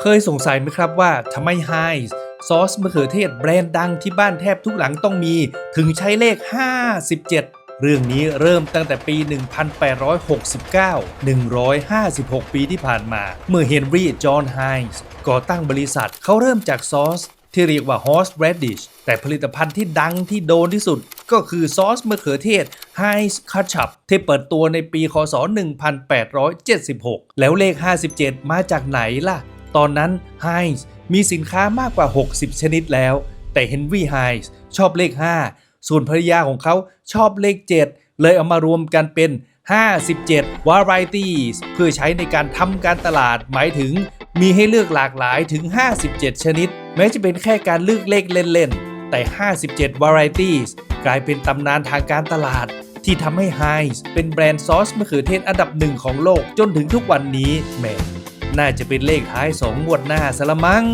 เคยสงสัยไหมครับว่าทำไมไฮซอสมะเขือเทศแบรนด์ดังที่บ้านแทบทุกหลังต้องมีถึงใช้เลข 57 เรื่องนี้เริ่มตั้งแต่ปี 1869 156 ปีที่ผ่านมา เมื่อเฮนรี่ จอห์นไฮส์ก่อตั้งบริษัทเขาเริ่มจากซอสที่เรียกว่า horse radish แต่ผลิตภัณฑ์ที่ดังที่โดนที่สุดก็คือซอสมะเขือเทศ Heinz Ketchup ที่เปิดตัวในปี คศ 1876 แล้วเลข 57 มาจากไหนล่ะ ตอนนั้น Heinz มีสินค้ามากกว่า 60 ชนิดแล้ว แต่ Henry Heinz ชอบเลข 5 ส่วนภรรยาของเขาชอบเลข 7 เลยเอามารวมกันเป็น 57 varieties เพื่อใช้ในการทำการตลาดหมายถึงมีให้เลือกหลากหลายถึง 57 ชนิด แม้จะเป็นแค่การเลือกเลขเล่นๆ แต่ 57 varieties กลายเป็นตำนานทางการตลาด ที่ทำให้ Heinz เป็นแบรนด์ซอสมะเขือเทศอันดับหนึ่งของโลกจนถึงทุกวันนี้แหม น่าจะเป็นเลขท้ายสองวดหน้าสละมัง้ง